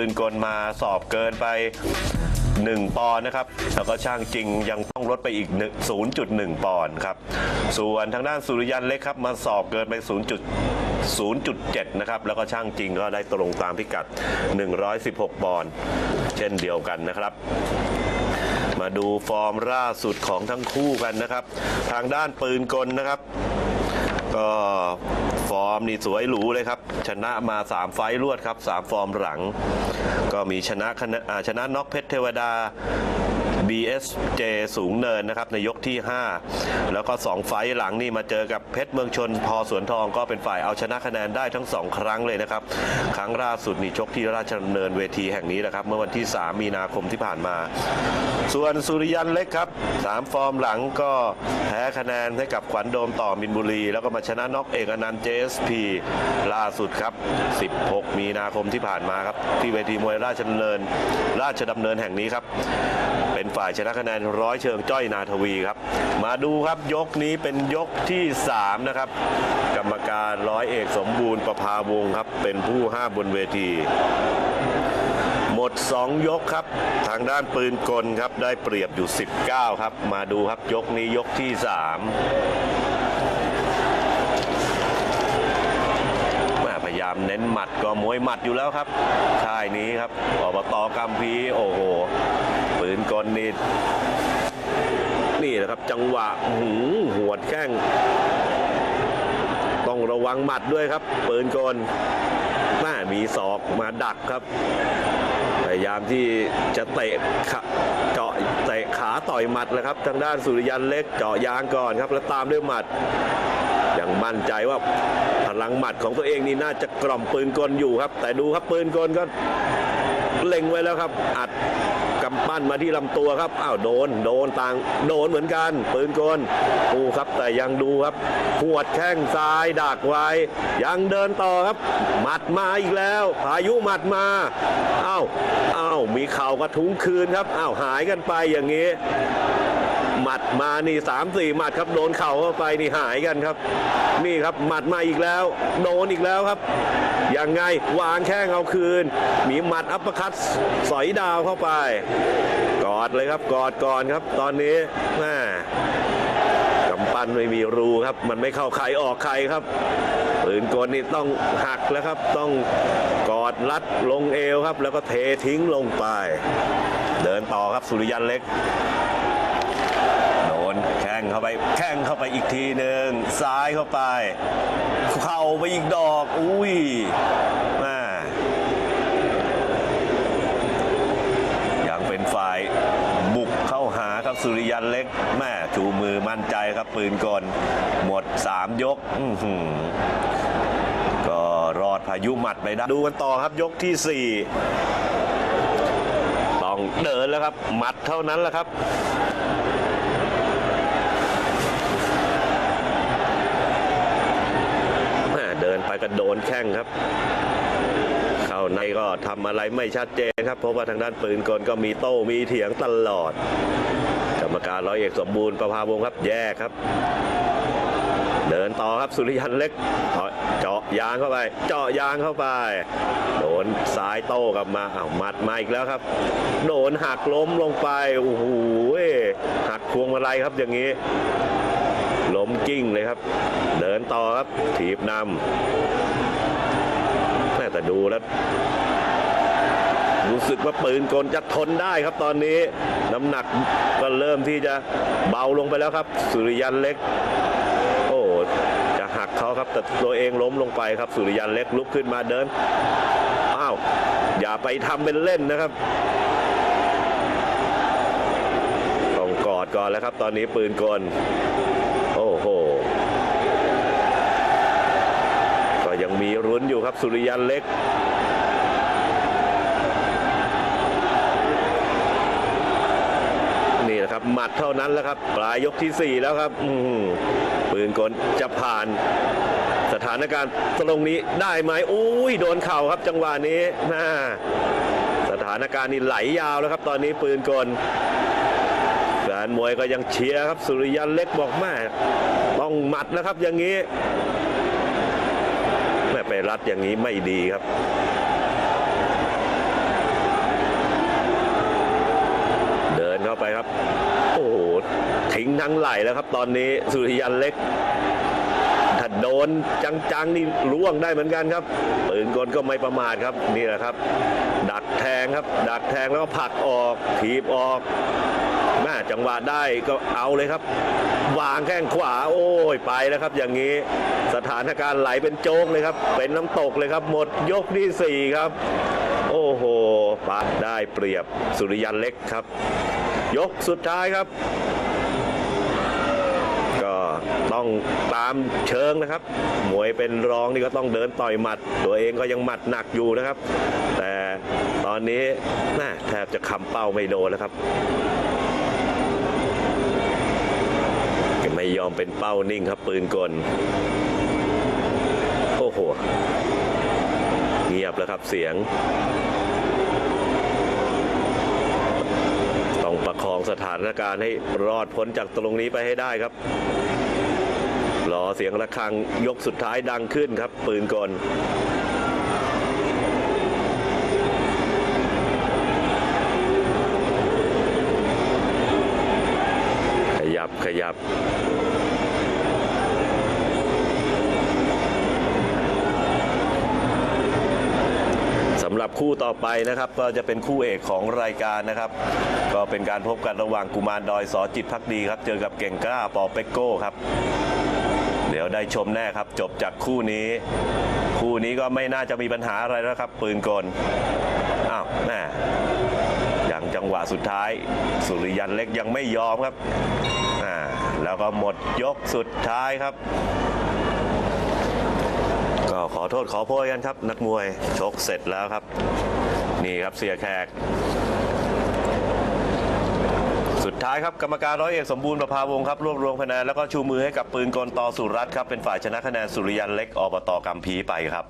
ปืนกลมาสอบเกินไป 1 ปอนด์นะครับ แล้วก็ช่างจริงยังต้องลดไปอีก 0.1 ปอนด์ครับ ส่วนทางด้านสุริยันเล็กครับมาสอบเกินไป 0.0.7 นะครับ แล้วก็ช่างจริงก็ได้ตรงตามพิกัด 116 ปอนด์เช่นเดียวกันนะครับ มาดูฟอร์มล่าสุดของทั้งคู่กันนะครับ ทางด้านปืนกลนะครับ ก็ ฟอร์มนี่สวยหรูเลยครับ ชนะมา 3 ไฟล์รวดครับ 3 ฟอร์มหลัง ก็มีชนะคะชนะน็อกเพชรเทวดา BSJ สูงเนินนะครับในยกที่ 5 แล้วก็ 2 ไฟหลังนี่มาเจอกับเพชรเมืองชนพอสวนทองก็เป็นฝ่ายเอาชนะคะแนนได้ทั้ง 2 ครั้งเลยนะครับ ครั้งล่าสุดนี่ชกที่ราชดำเนินเวทีแห่งนี้นะครับ เมื่อวันที่ 3 มีนาคมที่ผ่านมา ส่วนสุริยันเล็กครับ3ฟอร์มหลังก็แพ้คะแนนให้กับขวัญโดมต่อมินบุรี แล้วก็มาชนะน็อกเอกอนันต์ JSP ล่าสุดครับ 16 มีนาคมที่ผ่านมาครับ ที่เวทีมวยราชดำเนิน ราชดำเนินแห่งนี้ครับ เป็นฝ่ายชนะคะแนนร้อยเชิงจ้อยนาทวีครับ มาดูครับยกนี้เป็นยกที่ 3 นะครับ กรรมการร้อยเอกสมบูรณ์ประภาวงครับ เป็นผู้ห้าบนเวที หมด 2 ยกครับ ทางด้านปืนกลครับ ได้เปรียบอยู่ 19 ครับ มาดูครับยกนี้ยกที่3แม่พยายามเน้นหมัดก็มวยหมัดอยู่แล้วครับค่ายนี้ครับอบตกัมพีโอ้โห ปืนกลนี่นี่แหละครับจังหวะหืมหวแข้ง ต้องระวังหมัดด้วยครับ ปืนกลแม่มีศอกมาดักครับพยายามที่จะเตะขาเจาะเตะขาต่อยหมัดเลยครับ ทางด้านสุริยันเล็กเจาะยางก่อนครับ แล้วตามด้วยหมัดยังมั่นใจว่าพลังหมัดของตัวเองนี่น่าจะกล่อมปืนกลอยู่ครับ แต่ดูครับปืนกลก็เล็งไว้แล้วครับ อัด กำปั้นมาที่ลำตัวครับอ้าวโดนโดนต่างโดนเหมือนกัน ปืนกลปูครับแต่ยังดูครับขวดแข้งซ้ายดักไว้ ยังเดินต่อครับ หมัดมาอีกแล้วพายุหมัดมาอ้าวอ้าวมีเข่ากระทุ้งคืนครับอ้าวหายกันไปอย่างนี้ หมัดมานี่สามสี่หมัดครับโดนเข่าเข้าไปนี่หายกันครับ นี่ครับหมัดมาอีกแล้ว โดนอีกแล้วครับยังไงวางแข้งเอาคืน มีหมัดอัปเปอร์คัตสอยดาวเข้าไป กอดเลยครับกอดก่อนครับ ตอนนี้แม่กำปั้นไม่มีรูครับ มันไม่เข้าใครออกใครครับปืนกลนี่ต้องหักแล้วครับต้องกอดรัดลงเอวครับ แล้วก็เททิ้งลงไป เดินต่อครับสุริยันเล็ก เข้าไปแข้งเข้าไปอีกทีหนึ่งซ้ายเข้าไป เข่าไปอีกดอกอุ้ยแม่ยังเป็นฝ่ายบุกเข้าหาครับสุริยันเล็กแม่ชูมือมั่นใจครับปืนกลหมด 3 ยกก็รอดพายุหมัดไปได้ดูกันต่อครับยกที่ 4 ต้องเดินแล้วครับ หมัดเท่านั้นแหละครับ ไปก็โดนแข้งครับ เข้าในก็ทำอะไรไม่ชัดเจนครับเพราะว่าทางด้านปืนกลก็มีโต้มีเถียงตลอด กรรมการร้อยเอกสมบูรณ์ประภาวงครับแยกครับ เดินต่อครับสุริยันเล็กเจาะยางเข้าไป เจาะยางเข้าไป โดนซ้ายโต้กลับมาอ้าวมัดมาอีกแล้วครับ โดนหักล้มลงไปโอ้โหหักพวงมาลัยครับอย่างนี้ ล้มกิ้งเลยครับ เดินต่อครับ ถีบนำแม่แต่ดูแล้วรู้สึกว่าปืนกลจะทนได้ครับตอนนี้น้ำหนักก็เริ่มที่จะเบาลงไปแล้วครับ สุริยันเล็ก โอ้จะหักเขาครับแต่ตัวเองล้มลงไปครับ สุริยันเล็กลุกขึ้นมาเดินอ้าวอย่าไปทำเป็นเล่นนะครับต้องกอดก่อนแล้วครับ ตอนนี้ปืนกล โอ้โห ก็ยังมีรุ้นอยู่ ครับสุริยันเล็กนี่แหละครับหมัดเท่านั้นแล้วครับ ปลายยกที่ 4 แล้วครับอืปืนกลจะผ่าน สถานการณ์ตรงนี้ได้ไหมอุ้ยโดนเข่าครับจังหวะนี้น่าสถานการณ์นี่ไหลยาวแล้วครับ ตอนนี้ปืนกลแฟนมวยก็ยังเชียร์ครับ สุริยันเล็กบอกแม่ต้องหมัดนะครับอย่างนี้ รัดอย่างนี้ไม่ดีครับเดินเข้าไปครับ โอ้โหทิ้งทั้งไหลแล้วครับ ตอนนี้สุริยันเล็ก โดนจังๆนี่ร่วงได้เหมือนกันครับ ปืนกลก็ไม่ประมาทครับนี่แหละครับ ดักแทงครับ ดักแทงแล้วก็ผลักออกถีบออกแม่จังหวะได้ก็เอาเลยครับ วางแข้งขวาโอ้ยไปแล้วครับ อย่างนี้สถานการณ์ไหลเป็นโจ๊กเลยครับ เป็นน้ำตกเลยครับ หมดยกที่สี่ครับ โอ้โหปาได้เปรียบสุริยันเล็กครับ ยกสุดท้ายครับ ต้องตามเชิงนะครับ มวยเป็นรองนี่ก็ต้องเดินต่อยหมัด ตัวเองก็ยังหมัดหนักอยู่นะครับ แต่ตอนนี้แม่แทบจะคำเป้าไม่โดนแล้วครับไม่ยอมเป็นเป้านิ่งครับปืนกล โอ้โห เงียบแล้วครับเสียง ต้องประคองสถานการณ์ให้รอดพ้นจากตรงนี้ไปให้ได้ครับ อเสียงระฆังยกสุดท้ายดังขึ้นครับ ปืนกลขยับขยับสำหรับคู่ต่อไปนะครับก็จะเป็นคู่เอกของรายการนะครับ ก็เป็นการพบกันระหว่างกุมารดอยสอจิตพักดีครับ เจอกับเก่งกล้าปอเปกโก้ครับ เดี๋ยวได้ชมแน่ครับ จบจากคู่นี้ คู่นี้ก็ไม่น่าจะมีปัญหาอะไรแล้วครับ ปืนกลอ้าวแม่อย่างจังหวะสุดท้าย สุริยันเล็กยังไม่ยอมครับอ่าแล้วก็หมดยกสุดท้ายครับ ก็ขอโทษขอโพยกันครับ นักมวยชกเสร็จแล้วครับ นี่ครับเสียแขก สุดท้ายครับกรรมการร้อยเอกสมบูรณ์ประภาวงครับรวบรวมคะแนนแล้วก็ชูมือให้กับปืนกลต่อสุรัตน์ครับเป็นฝ่ายชนะคะแนนสุริยันเล็กอบตกัมพีไปครับ